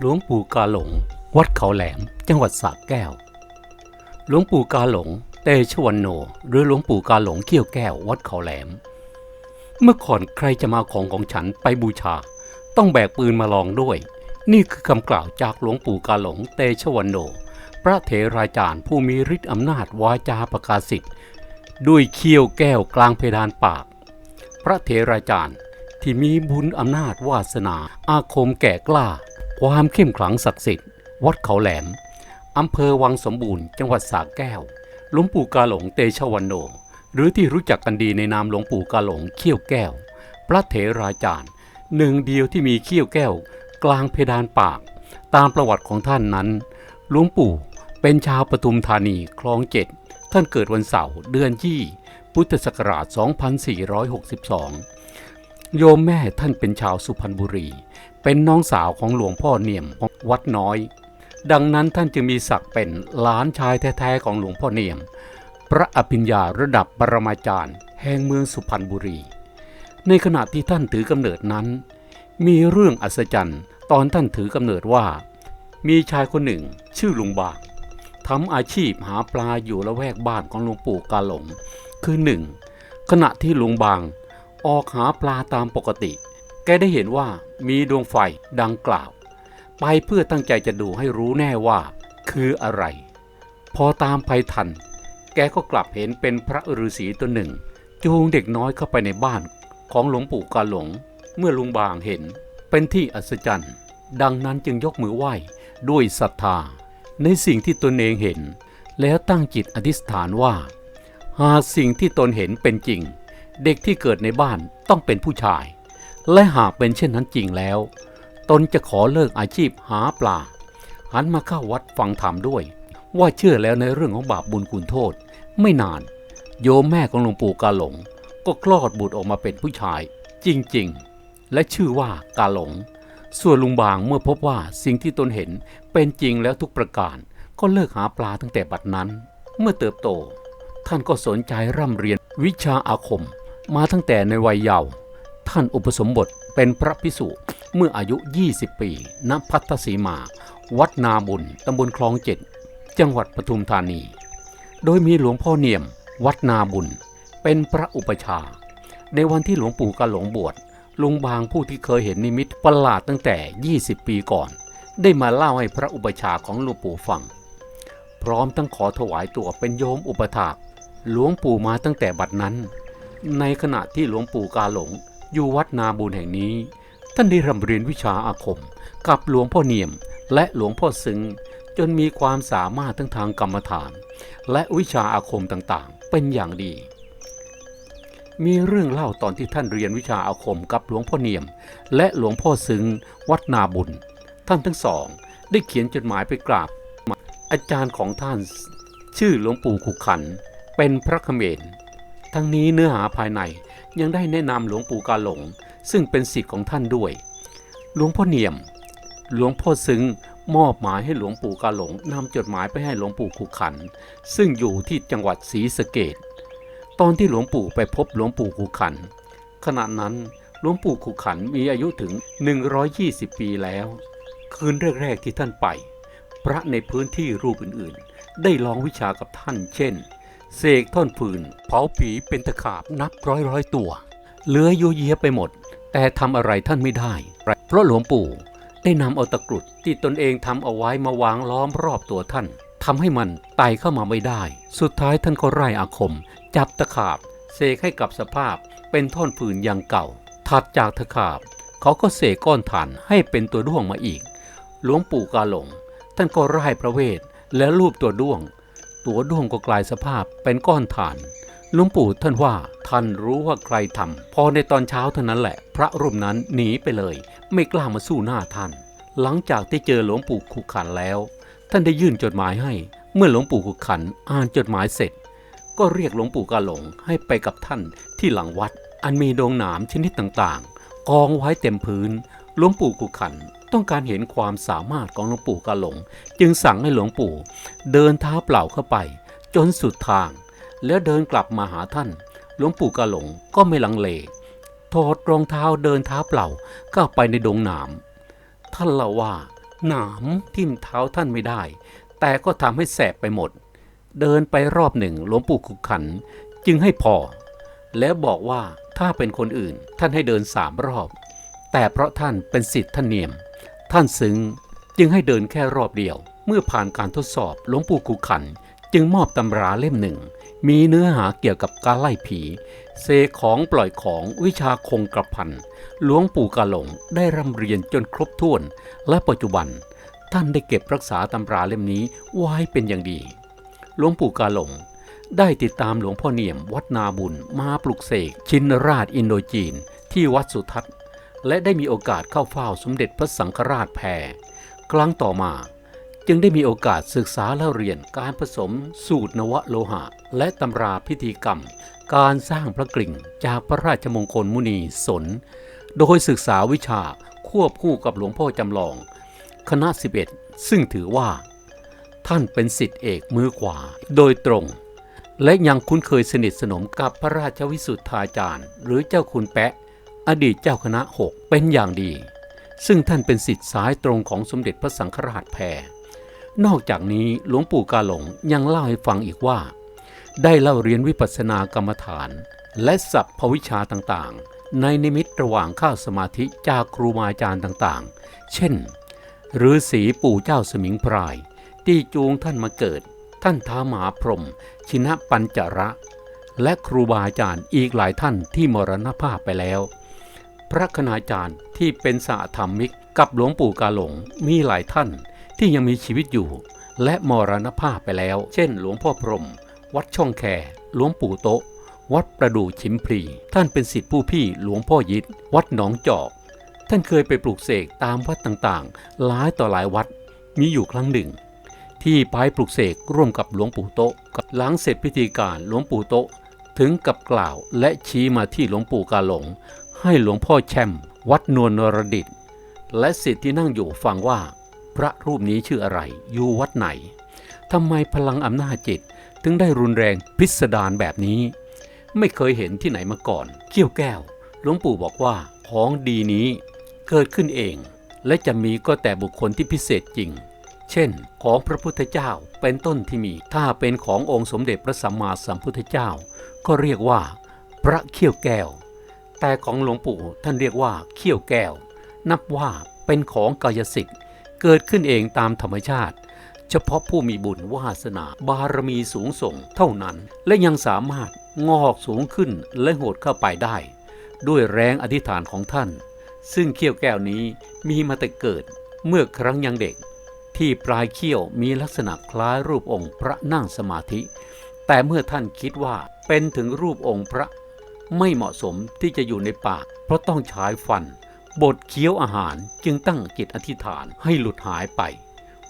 หลวงปู่กาหลง วัดเขาแหลม จังหวัดสระแก้ว หลวงปู่กาหลง เตชวันโน หรือหลวงปู่กาหลงเขี้ยวแก้ว วัดเขาแหลม เมื่อก่อนใครจะมาของของฉันไปบูชา ต้องแบกปืนมาลองด้วย นี่คือคำกล่าวจากหลวงปู่กาหลง เตชวันโน พระเถราจารย์ผู้มีฤทธิ์อำนาจวาจาประกาศสิทธิ์ด้วยเขี้ยวแก้วกลางเพดานปาก พระเถราจารย์ที่มีบุญอำนาจวาสนาอาคมแก่กล้า ความเข้มขลังศักดิ์สิทธิ์ วัดเขาแหลม อำเภอวังสมบูรณ์ จังหวัดสระแก้ว หลวงปู่กาหลงเตชะวันโน หรือที่รู้จักกันดีในนามหลวงปู่กาหลงเขี้ยวแก้ว พระเถราจารย์ หนึ่งเดียวที่มีเขี้ยวแก้ว กลางเพดานปาก ตามประวัติของท่านนั้น หลวงปู่เป็นชาวปทุมธานีคลองเจ็ด ท่านเกิดวันเสาร์เดือนยี่ พุทธศักราช 2462 โยมแม่ท่านเป็นชาวสุพรรณบุรี เป็นน้องสาวของหลวงพ่อเนียมวัดน้อย ดังนั้นท่านจึงมีศักดิ์เป็นหลานชายแท้ๆของหลวงพ่อเนียม พระอภิญญาระดับปรมาจารย์ แห่งเมืองสุพรรณบุรี ในขณะที่ท่านถือกำเนิดนั้น มีเรื่องอัศจรรย์ตอนท่านถือกำเนิดว่า มีชายคนหนึ่ง ชื่อลุงบางทำอาชีพหาปลาอยู่ละแวกบ้านของหลวงปู่กาหลงคือหนึ่งขณะที่ลุงบาง ออกหาปลาตามปกติ แกได้เห็นว่ามีดวงไฟดังกล่าว ไปเพื่อตั้งใจจะดูให้รู้แน่ว่า คืออะไร พอตามไปทัน แกก็กลับเห็นเป็นพระฤาษีตัวหนึ่ง จูงเด็กน้อยเข้าไปในบ้านของหลวงปู่กาหลง เมื่อลุงบางเห็นเป็นที่อัศจรรย์ ดังนั้นจึงยกมือไหว้ด้วยศรัทธา ในสิ่งที่ตนเองเห็น แล้วตั้งจิตอธิษฐานว่า หากสิ่งที่ตนเห็นเป็นจริง เด็กที่เกิดในบ้านต้องเป็นผู้ชาย และหากเป็นเช่นนั้นจริงแล้ว ตนจะขอเลิกอาชีพหาปลา หันมาเข้าวัดฟังธรรมด้วย ว่าเชื่อแล้วในเรื่องของบาปบุญคุณโทษ ไม่นาน โยมแม่ของหลวงปู่กาหลง ก็คลอดบุตรออกมาเป็นผู้ชาย จริงๆ และชื่อว่ากาหลง ส่วนลุงบางเมื่อพบว่าสิ่งที่ตนเห็นเป็นจริงแล้วทุกประการ ก็เลิกหาปลาตั้งแต่บัดนั้น เมื่อเติบโต ท่านก็สนใจร่ำเรียนวิชาอาคม มาตั้งแต่ในวัยเยาว์ท่านอุปสมบทเป็นพระพิสุเมื่ออายุ 20 ปี ณ พัทธสีมา วัดนาบุญ ตำบลคลองเจ็ด จังหวัดปทุมธานี โดยมีหลวงพ่อเนียม วัดนาบุญ เป็นพระอุปชา ในวันที่หลวงปู่กาหลงบวช ลุงบางผู้ที่เคยเห็นนิมิตประหลาดตั้งแต่ 20 ปีก่อน ได้มาเล่าให้พระอุปชาของหลวงปู่ฟัง พร้อมทั้งขอถวายตัวเป็นโยมอุปถาก หลวงปู่มาตั้งแต่บัดนั้น ในขณะที่หลวงปู่กาหลง อยู่วัดนาบุญแห่งนี้ ท่านได้ร่ำเรียนวิชาอาคม กับหลวงพ่อเนียม และหลวงพ่อซึ้งจนมีความสามารถทั้งทางกรรมฐาน และวิชาอาคมต่างๆ เป็นอย่างดี มีเรื่องเล่าตอนที่ท่านเรียนวิชาอาคมกับหลวงพ่อเนียม และหลวงพ่อซึ้งวัดนาบุญ ท่านทั้งสอง ได้เขียนจดหมายไปกราบ อาจารย์ของท่าน ชื่อหลวงปู่ขุขัน เป็นพระเขมร ทั้งนี้เนื้อหาภายในยังได้แนะนำหลวงปู่กาหลง ซึ่งเป็นศิษย์ของท่านด้วย หลวงพ่อเนียม หลวงพ่อซึ้งมอบหมายให้หลวงปู่กาหลงนำจดหมายไปให้หลวงปู่ขุขัน ซึ่งอยู่ที่จังหวัดศรีสะเกดตอนที่หลวงปู่ไปพบหลวงปู่ขุขัน ขณะนั้นหลวงปู่ขุขันมีอายุถึง 120 ปีแล้ว คืนแรกๆที่ท่านไป พระในพื้นที่รูปอื่นๆ ได้ลองวิชากับท่านเช่น เสกท่อนฟืน เผาผีเป็นตะขาบนับร้อยร้อยตัว เหลือโยเยไปหมด แต่ทำอะไรท่านไม่ได้ เพราะหลวงปู่ได้นำเอาตะกรุดที่ตนเองทำเอาไว้มาวางล้อมรอบตัวท่านทำให้มันไต่เข้ามาไม่ได้ สุดท้ายท่านก็ไล่อาคม จับตะขาบ เสกให้กับสภาพเป็นท่อนฟืนอย่างเก่า ถัดจากตะขาบ เขาก็เสกก้อนถ่านให้เป็นตัวด้วงมาอีก หลวงปู่กาหลง ท่านก็ไล่พระเวทและรูปตัวด้วง ตัวด้วงก็กลายสภาพเป็นก้อนถ่านหลวงปู่ท่านว่าท่านรู้ว่าใครทำพอในตอนเช้าเท่านั้นแหละ พระรูปนั้นหนีไปเลย ไม่กล้ามาสู้หน้าท่าน หลังจากที่เจอหลวงปู่ขุขันแล้ว ท่านได้ยื่นจดหมายให้ เมื่อหลวงปู่ขุขันอ่านจดหมายเสร็จ ก็เรียกหลวงปู่กาหลงให้ไปกับท่านที่หลังวัด อันมีดงหนามชนิดต่างๆ กองไว้เต็มพื้นหลวงปู่ขุขัน ต้องการเห็นความสามารถของหลวงปู่กาหลง จึงสั่งให้หลวงปู่ เดินเท้าเปล่าเข้าไป จนสุดทาง แล้วเดินกลับมาหาท่าน หลวงปู่กาหลงก็ไม่ลังเลถอดรองเท้าเดินเท้าเปล่าเข้าไปในดงหนามท่านเล่าว่าหนามทิ่มเท้าท่านไม่ได้ แต่ก็ทำให้แสบไปหมด เดินไปรอบหนึ่งหลวงปู่ขุกขัน จึงให้พอ แล้วบอกว่าถ้าเป็นคนอื่นท่านให้เดินสามรอบ แต่เพราะท่านเป็นสิทธิ์ท่านเนียม ท่านซึ้งจึงให้เดินแค่รอบเดียว เมื่อผ่านการทดสอบหลวงปู่ขุขัน จึงมอบตำราเล่มหนึ่ง มีเนื้อหาเกี่ยวกับการไล่ผี เซของปล่อยของวิชาคงกระพันหลวงปู่กาหลงได้ร่ำเรียนจนครบถ้วน และปัจจุบัน ท่านได้เก็บรักษาตำราเล่มนี้ไว้เป็นอย่างดี หลวงปู่กาหลงได้ติดตามหลวงพ่อเนียมวัดนาบุญมาปลุกเสกชินราชอินโดจีน ที่วัดสุทัศน์ และได้มีโอกาสเข้าเฝ้าสมเด็จพระสังฆราชแพรครั้งต่อมาจึงได้มีโอกาสศึกษาและเรียนการผสมสูตรนวโลหะ และตำราพิธีกรรม การสร้างพระกริ่งจากพระราชมงคลมุนีสน โดยศึกษาวิชาควบคู่กับหลวงพ่อจำลอง คณะ 11 ซึ่งถือว่า ท่านเป็นสิทธิเอกมือขวา โดยตรง และยังคุ้นเคยสนิทสนมกับพระราชวิสุทธาจารย์ หรือเจ้าคุณแปะ อดีตเจ้าคณะหกเป็นอย่างดี ซึ่งท่านเป็นสิทธิสายตรงของสมเด็จพระสังฆราชแพรนอกจากนี้หลวงปู่กาหลงยังเล่าให้ฟังอีกว่า ได้เล่าเรียนวิปัสสนากรรมฐาน และสัพพวิชาต่างๆ ในนิมิตระหว่างข้าสมาธิจากครูบาอาจารย์ต่างๆ เช่นฤาษีปู่เจ้าสมิงพราย ที่จูงท่านมาเกิด ท่านท้ามหาพรหมชินะปัญจระ และครูบาอาจารย์อีกหลายท่านที่มรณภาพไปแล้ว พระคณาจารย์ที่เป็นสหธรรมิก กับหลวงปู่กาหลงมีหลายท่านที่ยังมีชีวิตอยู่ และมรณภาพไปแล้ว เช่น หลวงพ่อพรม วัดช่องแคหลวงปู่โตะวัดประดู่ชิมพลีท่านเป็นศิษย์ผู้พี่หลวงพ่อยิดวัดหนองจอก ท่านเคยไปปลูกเสกตามวัดต่างๆ หลายต่อหลายวัดมีอยู่ครั้งหนึ่ง ที่ไปปลูกเสกร่วมกับหลวงปู่โตะหลังเสร็จพิธีการหลวงปู่โตะถึงกับกล่าวและชี้มาที่หลวงปู่กาหลง ให้หลวงพ่อแชมวัดนวลนรดิต และสิทธิ์ที่นั่งอยู่ฟังว่าพระรูปนี้ชื่ออะไร อยู่วัดไหนทำไมพลังอำนาจจิตถึงได้รุนแรงพิสดารแบบนี้ ไม่เคยเห็นที่ไหนมาก่อน เขี้ยวแก้ว หลวงปู่บอกว่าของดีนี้เกิดขึ้นเอง และจะมีก็แต่บุคคลที่พิเศษจริง เช่น ของพระพุทธเจ้าเป็นต้นที่มี ถ้าเป็นขององค์สมเด็จพระสัมมาสัมพุทธเจ้า ก็เรียกว่า พระเขี้ยวแก้ว แต่ของหลวงปู่ท่านเรียกว่าเขี้ยวแก้ว นับว่าเป็นของกายสิทธิ์เกิดขึ้นเองตามธรรมชาติ เฉพาะผู้มีบุญวาสนาบารมีสูงส่งเท่านั้น และยังสามารถงอกสูงขึ้นและโหดเข้าไปได้ ด้วยแรงอธิษฐานของท่าน ซึ่งเขี้ยวแก้วนี้มีมาแต่เกิดเมื่อครั้งยังเด็ก ที่ปลายเขี้ยวมีลักษณะคล้ายรูปองค์พระนั่งสมาธิ แต่เมื่อท่านคิดว่าเป็นถึงรูปองค์พระ ไม่เหมาะสมที่จะอยู่ในปาก เพราะต้องใช้ฟัน บดเคี้ยวอาหารจึงตั้งจิตอธิษฐานให้หลุดหายไป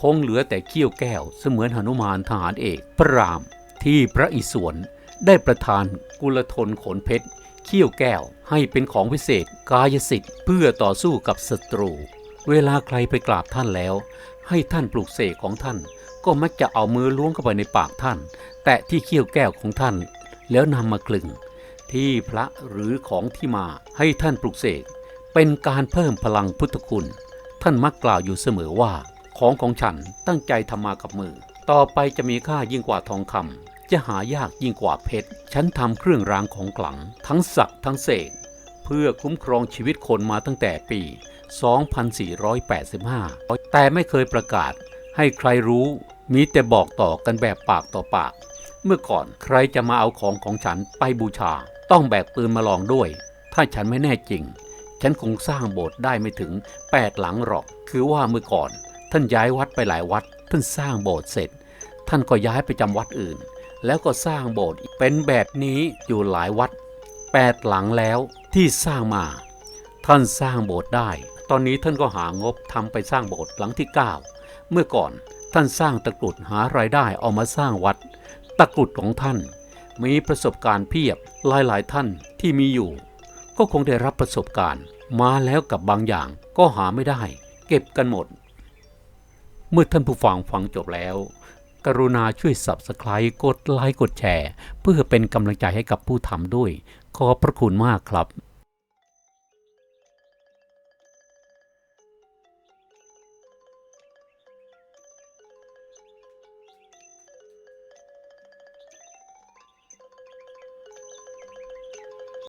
คงเหลือแต่เขี้ยวแก้วเสมือนหนุมานทหารเอกพระราม ที่พระอิศวรได้ประทานกุลทนขนเพชรเขี้ยวแก้วให้เป็นของพิเศษกายสิทธิ์เพื่อต่อสู้กับศัตรู เวลาใครไปกราบท่านแล้ว ให้ท่านปลูกเสกของท่าน ก็มักจะเอามือล้วงเข้าไปในปากท่าน แตะที่เขี้ยวแก้วของท่าน แล้วนำมากลึง ที่พระหรือของที่มาให้ท่านปลุกเสก เป็นการเพิ่มพลังพุทธคุณ ท่านมักกล่าวอยู่เสมอว่า ของของฉันตั้งใจทำมากับมือ ต่อไปจะมีค่ายิ่งกว่าทองคำจะหายากยิ่งกว่าเพชรฉันทำเครื่องรางของขลัง ทั้งสักทั้งเสก เพื่อคุ้มครองชีวิตคนมาตั้งแต่ปี 2485 แต่ไม่เคยประกาศให้ใครรู้มีแต่บอกต่อกันแบบปากต่อปาก เมื่อก่อนใครจะมาเอาของของฉันไปบูชา ต้องแบกปืนมาลองด้วย ถ้าฉันไม่แน่จริง ฉันคงสร้างโบสถ์ได้ไม่ถึง8หลังหรอก คือว่าเมื่อก่อน ท่านย้ายวัดไปหลายวัด ท่านสร้างโบสถ์เสร็จ ท่านก็ย้ายไปจำวัดอื่น แล้วก็สร้างโบสถ์เป็นแบบนี้อยู่หลายวัด8หลังแล้วที่สร้างมา ท่านสร้างโบสถ์ได้ ตอนนี้ท่านก็หางบทำไปสร้างโบสถ์หลังที่ 9 เมื่อก่อนท่านสร้างตะกรุดหารายได้เอามาสร้างวัด ตะกรุดของท่าน มีประสบการณ์เพียบหลายๆท่านที่มีอยู่ ก็คงได้รับประสบการณ์ มาแล้วกับบางอย่างก็หาไม่ได้ เก็บกันหมด เมื่อท่านผู้ฟังฟังจบแล้ว กรุณาช่วย Subscribe กดไลค์กดแชร์ เพื่อเป็นกำลังใจให้กับผู้ทำด้วย ขอพระคุณมากครับ